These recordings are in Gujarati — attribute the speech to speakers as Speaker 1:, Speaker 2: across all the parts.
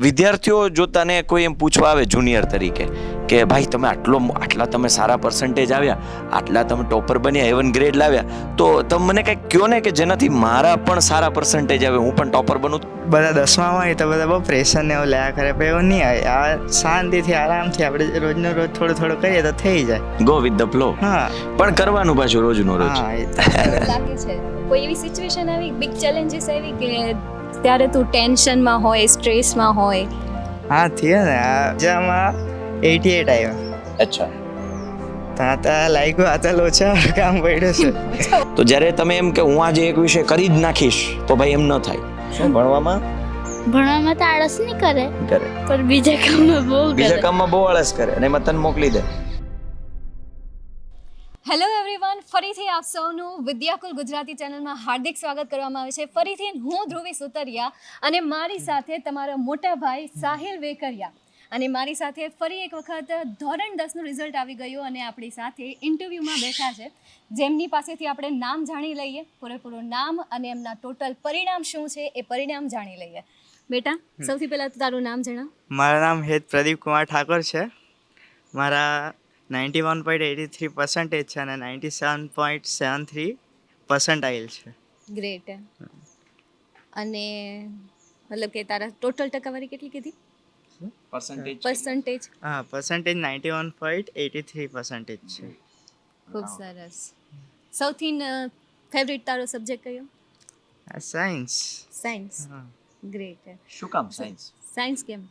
Speaker 1: વિદ્યાર્થીઓ જો તને કોઈ એમ પૂછવા આવે જુનિયર તરીકે કે ભાઈ તમે આટલો આટલા તમે સારા પર્સન્ટેજ આવ્યા આટલા તમે ટોપર બન્યા એવન ગ્રેડ લાવ્યા તો તમે મને કંઈક કહો ને કે જેનાથી મારા પણ સારા પર્સન્ટેજ આવે હું પણ ટોપર બનું?
Speaker 2: બધા દસમામાં હોય તો બધા બહુ પ્રેશર ને એવું લયા કરે પણ એવું નહીં આવે આ શાંતિથી આરામથી આપણે રોજનો રોજ થોડું થોડું કરીએ તો થઈ જાય.
Speaker 1: ગો વિથ ધ ફ્લો
Speaker 2: હા.
Speaker 1: પણ કરવાનું પાછું રોજનું રોજ.
Speaker 3: લાગે છે કોઈ એવી સિચ્યુએશન આવી બિગ ચેલેન્જીસ આવી કે ત્યારે તું ટેન્શનમાં હોય સ્ટ્રેસમાં હોય.
Speaker 2: હા થયો ને. આ જેમાં એટી એટ આવ્યા
Speaker 1: અચ્છા.
Speaker 2: ત્યાં ત્યાં લાગ્યું આ તો લોચા કામ પડ્યું છે.
Speaker 1: તો જ્યારે તમે એમ કે હું આજે એક વિષય કરી જ નાખીશ તો ભાઈ એમ ન થાય. શું ભણવામાં?
Speaker 4: ભણવામાં તો આળસ નહીં કરે
Speaker 1: કરે.
Speaker 4: પણ બીજા કામમાં બહુ
Speaker 1: બીજા કામમાં બહુ આળસ કરે અને એમાં તને મોકલી દે.
Speaker 3: હેલો એવરીવન ફરીથી આપ સૌનું વિદ્યાકુલ ગુજરાતી ચેનલમાં હાર્દિક સ્વાગત કરવામાં આવે છે. ફરીથી હું ધ્રુવી સુતરિયા અને મારી સાથે તમારા મોટા ભાઈ સાહિલ વેકરિયા. અને મારી સાથે ફરી એક વખત ધોરણ દસનું રિઝલ્ટ આવી ગયું અને આપણી સાથે ઇન્ટરવ્યૂમાં બેઠા છે. જેમની પાસેથી આપણે નામ જાણી લઈએ પૂરેપૂરું નામ અને એમના ટોટલ પરિણામ શું છે એ પરિણામ જાણી લઈએ. બેટા સૌથી પહેલાં તારું નામ જણાવ.
Speaker 2: મારું નામ હેત પ્રદીપ કુમાર ઠાકોર છે. મારા ninety one point eighty three percentage છે અને ninety seven point seven three percentile છે.
Speaker 3: ગ્રેટ અને મતલબ કે તારા ટોટલ ટકાવારી કેટલી કીધી?
Speaker 1: પર્સન્ટેજ
Speaker 3: પર્સન્ટેજ
Speaker 2: હા percentage ninety one point eighty three percentage છે.
Speaker 3: ખૂબ સરસ. સૌથી ફેવરિટ તારો સબ્જેક્ટ કયો?
Speaker 2: સાયન્સ
Speaker 3: સાયન્સ
Speaker 2: હા.
Speaker 3: ગ્રેટ
Speaker 1: શું કામ સાયન્સ
Speaker 3: સાયન્સ કેમ?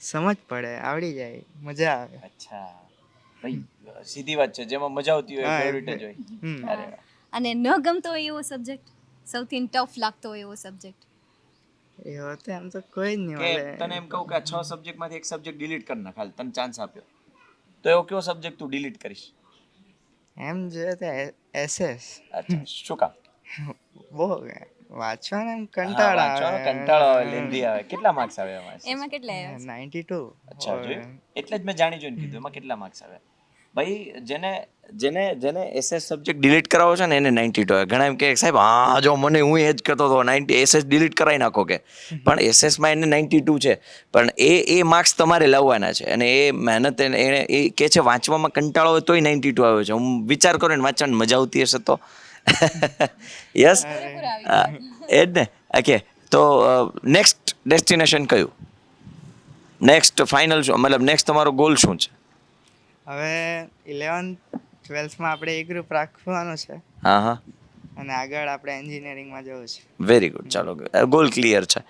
Speaker 2: સમજ પડે આવડી જાય મજા આવે.
Speaker 1: અચ્છા. ભાઈ સીધી વાત છે. જેમાં મજા આવતી હોય ફેવરિટ જ હોય. અરે
Speaker 3: અને ન ગમતો હોય એવો સબ્જેક્ટ સૌથી ટફ લાગતો હોય એવો સબ્જેક્ટ
Speaker 2: એવો તો એમ તો કોઈ જ નહીં મળે.
Speaker 1: તને એમ કહું કે છ છ સબ્જેક્ટમાંથી એક સબ્જેક્ટ ડિલીટ કર ના ખાલી તને ચાન્સ આપ્યો. તો એવો કયો સબ્જેક્ટ તું ડિલીટ કરીશ?
Speaker 2: એમ જોઈએ તો એસએસ
Speaker 1: અચ્છા શું કામ?
Speaker 2: બહુ વાંચવાનો એમ કંટાળો
Speaker 1: વાંચવાનો કંટાળો આવે લેન્ધી આવે. કેટલા માર્ક્સ આવે એમાં?
Speaker 3: એમાં કેટલા આવ્યા?
Speaker 2: નાઇન્ટી ટુ
Speaker 1: અચ્છા જોયું એટલે જ મેં જાણી જોઈને કીધું એમાં કેટલા માર્ક્સ આવે. ભાઈ જેને જેને જેને એસએસ સબ્જેક્ટ ડિલીટ કરાવો છે ને એને નાઇન્ટી ટુ આવે. ઘણા એમ કે સાહેબ હા જો મને હું એ જ કરતો હતો નાઇન્ટી એસએસ ડિલીટ કરાવી નાખો કે. પણ એસએસમાં એને નાઇન્ટી ટુ છે. પણ એ એ માર્ક્સ તમારે લાવવાના છે. અને એ મહેનત એને એને એ કે છે વાંચવામાં કંટાળો હોય તોય નાઇન્ટી ટુ આવ્યો છે. હું વિચાર કરું ને વાંચવાની મજા આવતી હશે તો. યસ એ જ ને. ઓકે તો નેક્સ્ટ ડેસ્ટિનેશન કયું? નેક્સ્ટ ફાઇનલ શું? મતલબ નેક્સ્ટ તમારો ગોલ શું છે?
Speaker 2: હવે ઇલેવન્થ ટ્વેલ્થમાં આપણે એ ગ્રુપ રાખવાનું છે.
Speaker 1: હા હા.
Speaker 2: અને આગળ આપણે એન્જિનિયરિંગમાં જવું છે.
Speaker 1: વેરી ગુડ ચાલો ગોલ ક્લિયર છે.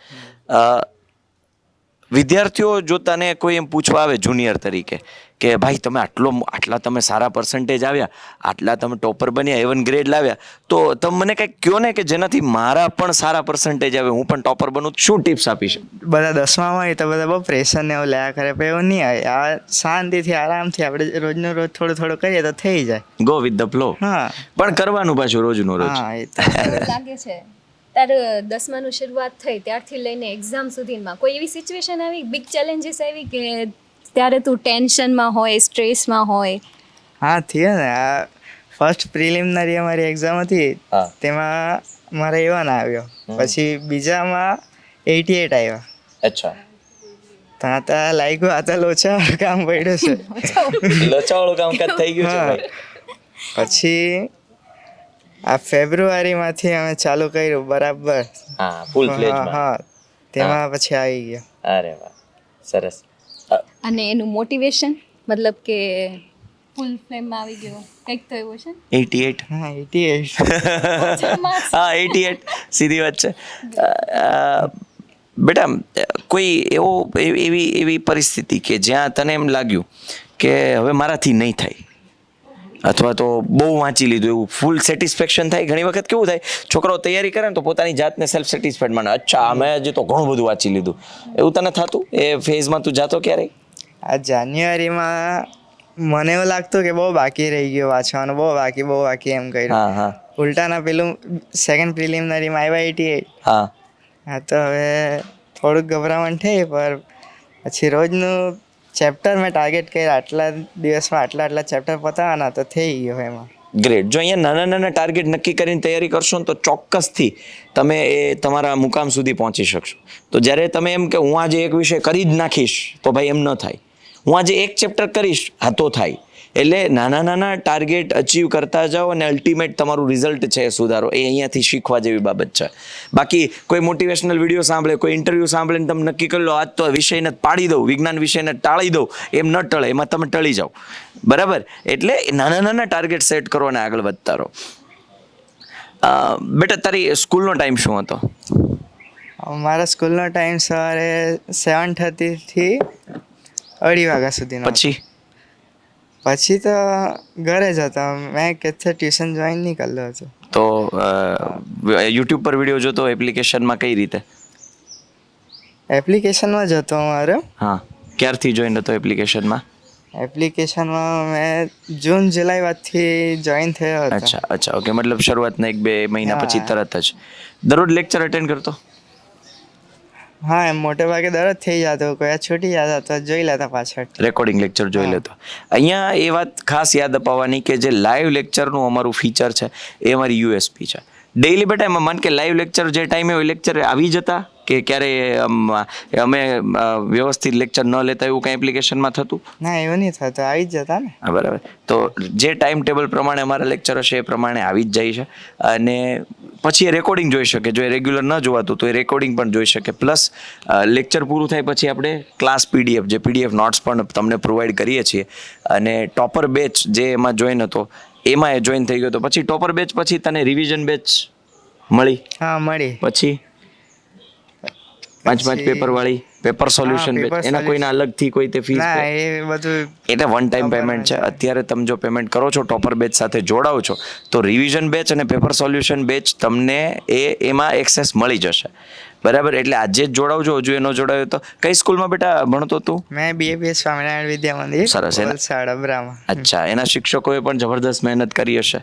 Speaker 1: વિદ્યાર્થીઓ જો તને કોઈ એમ પૂછવા આવે જુનિયર તરીકે કે ભાઈ તમે આટલો આટલા તમે સારા પર્સન્ટેજ આવ્યા આટલા તમે ટોપર બન્યા એવન ગ્રેડ લાવ્યા તો તમે મને કંઈક કહો ને કે જેનાથી મારા પણ સારા પર્સન્ટેજ આવે હું પણ ટોપર બનું શું ટિપ્સ આપીશ?
Speaker 2: બધા દસમામાં હોય તો બધા બહુ પ્રેશર ને એવું લેયા કરે પણ એવું નહીં આવે આ શાંતિથી આરામથી આપણે રોજનો રોજ થોડું થોડું કરીએ તો થઈ જાય.
Speaker 1: ગો વિથ ધ ફ્લો
Speaker 2: હા.
Speaker 1: પણ કરવાનું પાછું રોજનું રોજ.
Speaker 2: હા એ તો.
Speaker 3: લાગે છે તારે દસમાનું શરૂઆત થઈ ત્યારથી લઈને એક્ઝામ સુધીમાં કોઈ એવી સિચ્યુએશન આવી? બિગ ચેલેન્જીસ આવી કે ત્યારે તું ટેન્શનમાં હોય સ્ટ્રેસમાં હોય?
Speaker 2: હા થયો ને. આ ફર્સ્ટ પ્રિલિમિનરી અમારી એક્ઝામ હતી તેમાં મારે એવા ના આવ્યો. પછી બીજામાં એટી એટ આવ્યા.
Speaker 1: અચ્છા.
Speaker 2: ત્યાં ત્યાં લાગ્યું આ તો લોચા કામ પડ્યું છે.
Speaker 1: લચાવાળું. કામકાજ થઈ ગયું છે
Speaker 2: હા. પછી આ ફેબ્રુઆરીમાંથી અમે ચાલુ કર્યું બરાબર.
Speaker 1: હા ફૂલ
Speaker 2: હા
Speaker 1: ફ્લેજમાં
Speaker 2: હા. તેમાં પછી આવી ગયો.
Speaker 1: અરે વાહ સરસ.
Speaker 3: અને એનું મોટિવેશન મતલબ કે ફૂલ ફ્લેમમાં આવી ગયો. કંઈક તો એવું છે
Speaker 1: 88
Speaker 2: હા એટી એટ
Speaker 1: હા એટી એટ સીધી વાત છે. બેટા કોઈ એવો એવી એવી પરિસ્થિતિ કે જ્યાં તને એમ લાગ્યું કે હવે મારાથી નહીં થાય? અથવા તો બહુ વાંચી લીધું એવું. ફૂલ સેટિસ્ફેક્શન થાય ઘણી વખત કેવું થાય છોકરાઓ તૈયારી કરે ને તો પોતાની જાતને સેલ્ફ સેટિસ્ફાઈડ માને. અચ્છા અમે હજી તો ઘણું બધું વાંચી લીધું. એવું તને થતું? એ ફેઝમાં તું જાતો ક્યારેય?
Speaker 2: આ જાન્યુઆરીમાં મને એવું લાગતું કે બહુ બાકી રહી ગયું વાંચવાનું બહુ બાકી બહુ બાકી એમ કર્યું.
Speaker 1: હા હા.
Speaker 2: ઉલટાના પેલું સેકન્ડ પ્રિલિમિનરીમાં આવ્યા એટી એટ
Speaker 1: હા.
Speaker 2: હા તો હવે થોડુંક ગભરામણ થઈ પર પછી રોજનું ચેપ્ટર મેં ટાર્ગેટ કર્યા. આટલા દિવસમાં આટલા આટલા ચેપ્ટર પતાવવાના તો થઈ ગયો એમાં.
Speaker 1: ગ્રેટ જો અહીંયા નાના નાના ટાર્ગેટ નક્કી કરીને તૈયારી કરશો ને તો ચોક્કસથી તમે એ તમારા મુકામ સુધી પહોંચી શકશો. તો જ્યારે તમે એમ કે હું આજે એક વિષય કરી જ નાખીશ, તો ભાઈ એમ ન થાય. હું આજે એક ચેપ્ટર કરીશ, હા તો થાય. એટલે નાના નાના ટાર્ગેટ અચીવ કરતા જાઓ અને અલ્ટિમેટ તમારું રિઝલ્ટ છે સુધારો. એ અહીંયાથી શીખવા જેવી બાબત છે. બાકી કોઈ મોટિવેશનલ વીડિયો સાંભળે કોઈ ઇન્ટરવ્યૂ સાંભળીને તમે નક્કી કરી લો આજ તો વિષયને પાડી દઉં વિજ્ઞાન વિષયને ટાળી દઉં એમ ન ટળે એમાં તમે ટળી જાઓ. બરાબર? એટલે નાના નાના ટાર્ગેટ સેટ કરો અને આગળ વધતા રહો. બેટા તારી સ્કૂલનો ટાઈમ શું હતો?
Speaker 2: મારા સ્કૂલનો ટાઈમ સવારે સેવન થર્ટીથી અઢી વાગ્યા સુધીનો
Speaker 1: પછી?
Speaker 2: પછી તો ઘરે જ હતા. મેં કેથે ટ્યુશન જોઈન નહીં કરેલો હતો
Speaker 1: તો યુટ્યુબ પર વીડિયો જોતો એપ્લિકેશનમાં કઈ રીતે?
Speaker 2: એપ્લિકેશનમાં જ હતો મારે
Speaker 1: હા. ક્યારથી જોઈન હતો એપ્લિકેશનમાં
Speaker 2: એપ્લિકેશનમાં મેં જૂન જુલાઈ બાદથી જોઈન થયો હતો.
Speaker 1: અચ્છા અચ્છા. ઓકે મતલબ શરૂઆતના એક બે મહિના પછી તરત જ. દરરોજ લેક્ચર અટેન્ડ કરતો?
Speaker 2: હા એમ મોટે ભાગે દરરોજ થઈ જતો કોઈ છૂટી જતા તો જોઈ લેતા પાછળ.
Speaker 1: રેકોર્ડિંગ લેક્ચર જોઈ લેતો. અહીંયા એ વાત ખાસ યાદ અપાવવાની કે જે લાઈવ લેક્ચરનું અમારું ફીચર છે એ અમારી યુએસપી છે. ડેઈલી બેટા એમાં મન કે લાઈવ લેક્ચર જે ટાઈમે હોય લેક્ચર આવી જતા? કે ક્યારે અમે વ્યવસ્થિત લેક્ચર ન લેતા એવું કંઈ એપ્લિકેશનમાં થતું?
Speaker 2: ના એવું નહીં થતું. આવી જ જતા ને.
Speaker 1: બરાબર. તો જે ટાઈમ ટેબલ પ્રમાણે અમારા લેક્ચર હશે એ પ્રમાણે આવી જ જાય છે. અને પછી એ રેકોર્ડિંગ જોઈ શકે. જો એ રેગ્યુલર ન જોવાતું તો એ રેકોર્ડિંગ પણ જોઈ શકે. પ્લસ લેક્ચર પૂરું થાય પછી આપણે ક્લાસ પીડીએફ જે પીડીએફ નોટ્સ પણ તમને પ્રોવાઈડ કરીએ છીએ. અને ટોપર બેચ જે એમાં જોઈન હતો એમાં એ જોઈન થઈ ગયો તો પછી ટોપર બેચ પછી તને રિવિઝન બેચ મળી?
Speaker 2: હા મળી.
Speaker 1: પછી? પાંચ પાંચ પેપર વાળી પેપર સોલ્યુશન એના. કોઈના અલગથી કોઈ તે ફીસ
Speaker 2: ના એ બધું
Speaker 1: એટલે વન ટાઈમ પેમેન્ટ છે. અત્યારે તમે જો પેમેન્ટ કરો છો ટોપર બેચ સાથે જોડાઓ છો તો રિવિઝન બેચ અને પેપર સોલ્યુશન બેચ તમને એ એમાં એક્સેસ મળી જશે. બરાબર? એટલે આજે જ જોડાવજો હજુ એનો જોડાયો તો. કઈ સ્કૂલમાં બેટા ભણતો તું?
Speaker 2: મેં બીએપીએસ સ્વામિનારાયણ વિદ્યા મંદિર
Speaker 1: સરસ,
Speaker 2: વલસાડ અબ્રામાં.
Speaker 1: અચ્છા. એના શિક્ષકોએ પણ જબરદસ્ત મહેનત કરી હશે.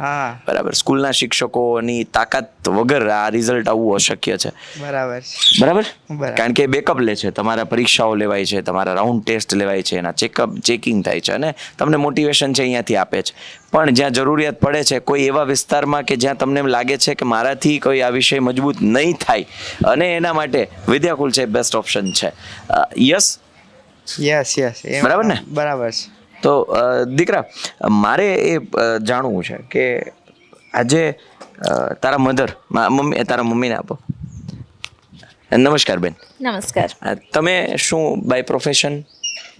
Speaker 1: બરાબર. સ્કૂલના શિક્ષકોની તાકાત વગર આ રિઝલ્ટ આવવું અશક્ય છે.
Speaker 2: બરાબર.
Speaker 1: બરાબર?
Speaker 2: બરાબર.
Speaker 1: કારણ કે બેકઅપ લે છે. તમારા પરીક્ષાઓ લેવાય છે તમારા રાઉન્ડ ટેસ્ટ લેવાય છે એના ચેકઅપ ચેકિંગ થાય છે અને તમને મોટિવેશન છે અહીંયાથી આપે છે. પણ જ્યાં જરૂરિયાત પડે છે કોઈ એવા વિસ્તારમાં કે જ્યાં તમને એમ લાગે છે કે મારાથી કોઈ આ વિષય મજબૂત નહીં થાય અને એના માટે વિદ્યાકુલ છે બેસ્ટ ઓપ્શન છે. યસ?
Speaker 2: યસ યસ
Speaker 1: બરાબર ને?
Speaker 2: બરાબર છે.
Speaker 1: તો દીકરા મારે એ જાણવું છે કે આજે તારા મધર મમ્મી તારા મમ્મીને આપો. નમસ્કાર બેન.
Speaker 5: નમસ્કાર.
Speaker 1: તમે શું બાય પ્રોફેશન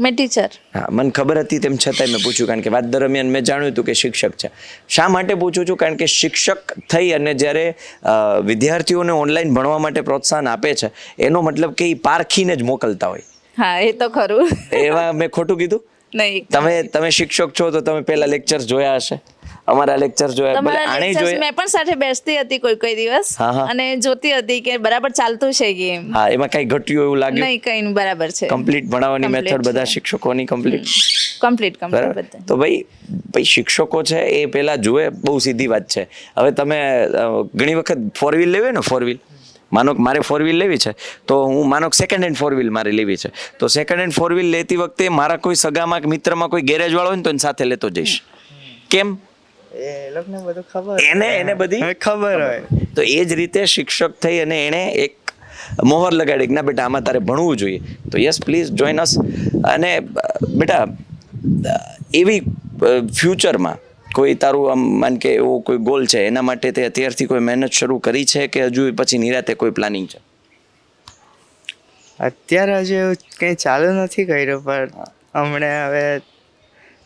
Speaker 5: મેં ટીચર
Speaker 1: હા મને ખબર હતી તેમ છતાંય મેં પૂછ્યું કારણ કે વાત દરમિયાન મેં જાણ્યું હતું કે શિક્ષક છે. શા માટે પૂછું છું? કારણ કે શિક્ષક થઈ અને જ્યારે વિદ્યાર્થીઓને ઓનલાઈન ભણવા માટે પ્રોત્સાહન આપે છે એનો મતલબ કે એ પારખીને જ મોકલતા હોય.
Speaker 5: હા એ તો ખરું.
Speaker 1: એવા મેં ખોટું કીધું?
Speaker 5: નહીં.
Speaker 1: તમે તમે શિક્ષક છો તો તમે પહેલા લેક્ચર જોયા હશે. અમારા લેક્ચર જોયા ભલે આણે જોયા.
Speaker 5: મેં પણ સાથે બેસતી હતી કોઈ કોઈ દિવસ. અને જોતી હતી કે બરાબર ચાલતું છે કે
Speaker 1: હા એમાં કઈ ઘટ્યું એવું લાગ્યું?
Speaker 5: નહીં કઈ બરાબર છે.
Speaker 1: કમ્પ્લીટ ભણાવવાની મેથડ બધા. શિક્ષકોની કમ્પ્લીટ
Speaker 5: કમ્પ્લીટ કમ્પ્લીટ
Speaker 1: તો ભાઈ ભાઈ શિક્ષકો છે એ પેલા જુએ બહુ સીધી વાત છે. હવે તમે ઘણી વખત ફોર વ્હીલ લેવે ને ફોર વ્હીલ માનો કે મારે ફોર વ્હીલ લેવી છે તો હું માનો સેકન્ડ હેન્ડ ફોર વ્હીલ મારે લેવી છે. તો સેકન્ડ હેન્ડ ફોર વ્હીલ લેતી વખતે મારા કોઈ સગામાં કે મિત્રમાં કોઈ ગેરેજ વાળો હોય ને તો એની સાથે લેતો જઈશ. કેમ?
Speaker 2: એ લોકોને બધું ખબર
Speaker 1: એને એને બધી
Speaker 2: ખબર હોય.
Speaker 1: તો એ જ રીતે શિક્ષક થઈ અને એણે એક મોહર લગાડી કે ના બેટા આમાં તારે ભણવું જોઈએ. તો યસ પ્લીઝ જોઈન અસ અને બેટા એવી ફ્યુચરમાં કોઈ તારું આમ માન કે એવો કોઈ ગોલ છે એના માટે તે અત્યારથી કોઈ મહેનત શરૂ કરી છે કે હજુ પછી નિરાતે કોઈ પ્લાનિંગ છે?
Speaker 2: અત્યારે હજુ કંઈ ચાલુ નથી કર્યું પણ હમણાં હવે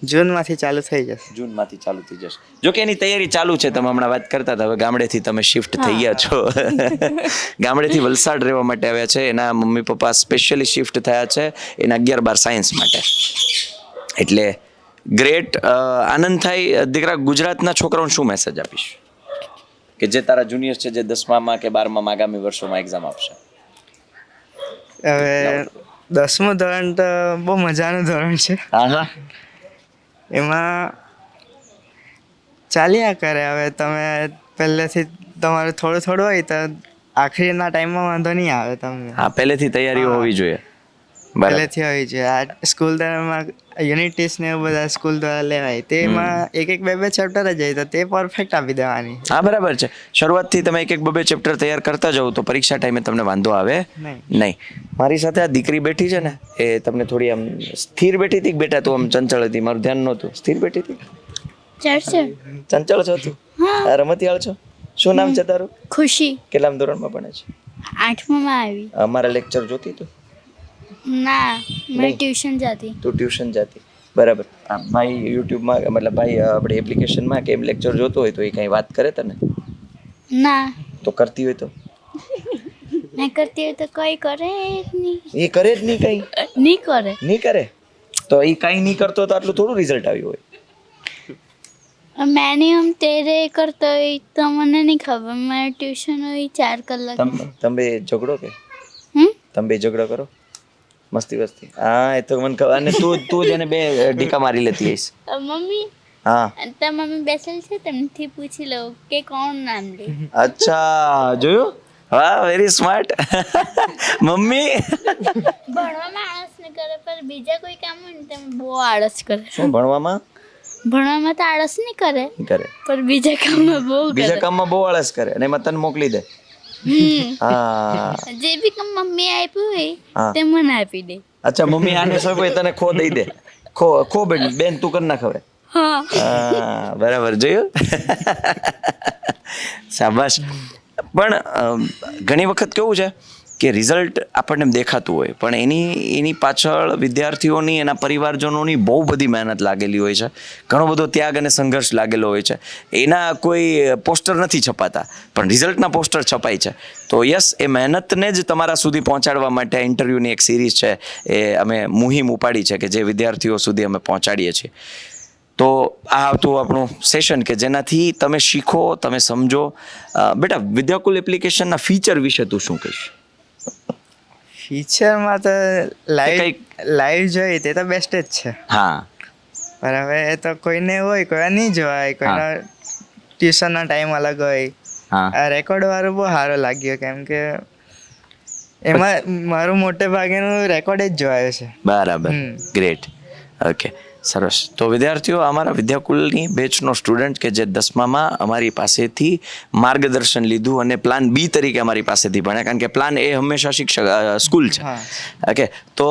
Speaker 2: જૂનમાંથી ચાલુ થઈ જશે.
Speaker 1: જૂનમાંથી ચાલુ થઈ જશે. જો કે એની તૈયારી ચાલુ છે તમે હમણાં વાત કરતા હતા હવે ગામડેથી તમે શિફ્ટ થઈ ગયા છો. ગામડેથી વલસાડ રહેવા માટે આવ્યા છે એના મમ્મી પપ્પા સ્પેશિયલી શિફ્ટ થયા છે એના અગિયાર બાર સાયન્સ માટે. એટલે ગ્રેટ આનંદ થાય. દીકરા ગુજરાતના છોકરાઓને શું મેસેજ આપીશ? કે જે તારા જુનિયર છે જે દસમામાં કે બારમામાં આગામી વર્ષોમાં એક્ઝામ આપશે.
Speaker 2: હવે દસમું ધોરણ તો બહુ મજાનું ધોરણ છે.
Speaker 1: હા હા
Speaker 2: એમાં ચાલ્યા કરે. હવે તમે પહેલેથી તમારું થોડું થોડું હોય તો આખરીના ટાઈમમાં વાંધો નહીં આવે તમને.
Speaker 1: હા પહેલેથી તૈયારીઓ હોવી જોઈએ.
Speaker 2: પહેલેથી આવી છે આ સ્કૂલ દ્વારામાં યુનિટ ટેસ્ટ ને એવું બધા સ્કૂલ દ્વારા લેવાય. તેમાં એક એક બે બે ચેપ્ટર જ હોય તો તે પરફેક્ટ આપી દેવાની.
Speaker 1: હા બરાબર છે. શરૂઆતથી તમે એક એક બે બે ચેપ્ટર તૈયાર કરતા જાઓ તો પરીક્ષા ટાઈમે તમને વાંધો આવે.
Speaker 2: નહીં.
Speaker 1: નહીં. મારી સાથે આ દીકરી બેઠી છે ને એ તમને થોડી આમ સ્થિર બેઠી હતી બેઠા બેટા તું આમ ચંચળ હતી? મારું ધ્યાન નહોતું. સ્થિર બેઠી હતી? ચંચળ છો. તું? આ રમતિયાળ છો? શું નામ છે તારું?
Speaker 4: ખુશી.
Speaker 1: કેટલામ ધોરણમાં ભણે છે?
Speaker 4: આઠમામાં આવી.
Speaker 1: અમારા લેક્ચર જોતી તું?
Speaker 4: ના મેં ટ્યુશન જતી.
Speaker 1: તું ટ્યુશન જતી. બરાબર. ભાઈ યુટ્યુબમાં મતલબ ભાઈ આપણે એપ્લિકેશનમાં કે એમ લેક્ચર જોતો હોય તો એ કંઈ વાત કરે તને?
Speaker 4: ના.
Speaker 1: તો કરતી હોય તો?
Speaker 4: મેં કરતી હોય તો કંઈ કરે નહીં.
Speaker 1: એ કરે જ નહીં કંઈ?
Speaker 4: નહીં કરે.
Speaker 1: નહીં કરે? તો એ કંઈ નહીં કરતો તો આટલું થોડું રિઝલ્ટ આવ્યું હોય?
Speaker 4: મેં નહીં આમ તેરે કરતો હોય તો મને નહીં ખબર. મારે ટ્યુશન હોય ચાર કલાક.
Speaker 1: તમે ઝઘડો કે? તમે બે ઝઘડો કરો? મસ્તી વસ્તી. હા એ તો મને ખબર. અને તું તું જ એને બે ઢીકા મારી લેતી હઈશ.
Speaker 4: મમ્મી?
Speaker 1: હા.
Speaker 4: તાર મમ્મી બેસેલ છે? તેમથી પૂછી લઉં કે કોણ નામ લે?
Speaker 1: અચ્છા જોયું? વાહ વેરી સ્માર્ટ મમ્મી?
Speaker 4: ભણવામાં આળસ ન કરે પણ બીજા કોઈ કામ હોય ને તમે બહુ આળસ કરે.
Speaker 1: શું ભણવામાં?
Speaker 4: ભણવામાં તો આળસ નહીં કરે
Speaker 1: કરે.
Speaker 4: પણ બીજા કામમાં બહુ
Speaker 1: બીજા કામમાં બહુ આળસ કરે. અને એમાં તને મોકલી દે. હા.
Speaker 4: જે બી કામ મમ્મી આપ્યું. હોય તે મને આપી દે.
Speaker 1: અચ્છા મમ્મી આને સોંપે તને ખો દઈ દે. ખો ખો બેન બેન તું કર નાખ હવે.
Speaker 4: હા.
Speaker 1: હા બરાબર જોયું? શાબાશ પણ ઘણી વખત કેવું છે કે રિઝલ્ટ આપણને દેખાતું હોય. પણ એની એની પાછળ વિદ્યાર્થીઓની, એના પરિવારજનોની બહુ બધી મહેનત લાગેલી હોય છે. ઘણો બધો ત્યાગ અને સંઘર્ષ લાગેલો હોય છે. એના કોઈ પોસ્ટર નથી છપાતા, પણ રિઝલ્ટના પોસ્ટર છપાય છે. તો યસ, એ મહેનતને જ તમારા સુધી પહોંચાડવા માટે ઇન્ટરવ્યૂની એક સિરીઝ છે. એ અમે મુહિમ ઉપાડી છે કે જે વિદ્યાર્થીઓ સુધી અમે પહોંચાડીએ છીએ. તો આ હતું આપણું સેશન કે જેનાથી તમે શીખો, તમે સમજો. બેટા, વિદ્યાકુલ એપ્લિકેશનના ફીચર વિશે તું શું કહીશ?
Speaker 2: ફીચરમાં તો લાઈવ
Speaker 1: કંઈક-
Speaker 2: લાઈવ જોઈએ તે તો બેસ્ટ જ છે
Speaker 1: હા
Speaker 2: પણ હવે એ તો કોઈને હોય કોઈ નહીં જોવાય કોઈનો ટ્યુશનનો ટાઈમ અલગ હોય
Speaker 1: હા
Speaker 2: આ રેકોર્ડ વાળું બહુ સારું લાગ્યું કેમ કે એમાં મારું મોટે ભાગેનું રેકોર્ડ જ જોવાયું છે
Speaker 1: બરાબર
Speaker 2: હમ.
Speaker 1: ગ્રેટ ઓકે સરસ. તો વિદ્યાર્થીઓ અમારા વિદ્યાકુલની બેચનો સ્ટુડન્ટ કે જે દસમામાં અમારી પાસેથી માર્ગદર્શન લીધું અને પ્લાન બી તરીકે અમારી પાસેથી ભણ્યા. કારણ કે પ્લાન એ હંમેશા શિક્ષક સ્કૂલ છે. ઓકે તો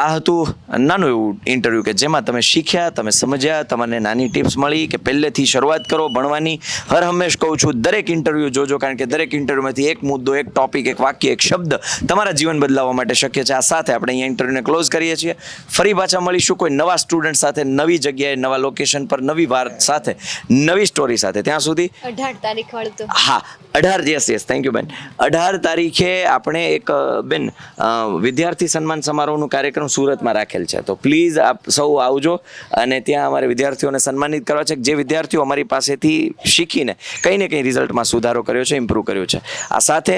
Speaker 1: આ હતું નાનું એવું ઇન્ટરવ્યૂ કે જેમાં તમે શીખ્યા તમે સમજ્યા તમને નાની ટિપ્સ મળી કે પહેલેથી શરૂઆત કરો ભણવાની. હર હંમેશ કહું છું દરેક ઇન્ટરવ્યૂ જોજો કારણ કે દરેક ઇન્ટરવ્યૂમાંથી એક મુદ્દો એક ટોપિક એક વાક્ય એક શબ્દ તમારા જીવન બદલાવવા માટે શક્ય છે. આ સાથે આપણે અહીંયા ઇન્ટરવ્યૂને ક્લોઝ કરીએ છીએ. ફરી પાછા મળીશું. કોઈ નવા સ્ટુડન્ટ સાથે નવી જગ્યાએ નવા લોકેશન પર નવી વાત સાથે નવી સ્ટોરી સાથે. ત્યાં સુધી
Speaker 3: અઢાર તારીખ વાળું
Speaker 1: હા અઢાર યસ યસ થેન્ક યુ બેન. અઢાર તારીખે આપણે એક બેન વિદ્યાર્થી સન્માન સમારોહનું કાર્યક્રમ સુરતમાં રાખેલ છે. તો પ્લીઝ આપ સૌ આવજો અને ત્યાં અમારે વિદ્યાર્થીઓને સન્માનિત કરવા છે. કે જે વિદ્યાર્થીઓ અમારી પાસેથી શીખીને કંઈ ને કંઈ રિઝલ્ટમાં સુધારો કર્યો છે ઇમ્પ્રૂવ કર્યો છે. આ સાથે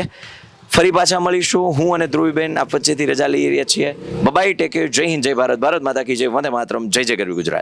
Speaker 1: ફરી પાછા મળીશું. હું અને ધ્રુવીબેન આપ વચ્ચેથી રજા લઈ રહ્યા છીએ. બબાઈ ટેકે જય હિન્દ, જય ભારત ભારત માતા કી જય. વંદે માતરમ, જય જય ગરવી ગુજરાત.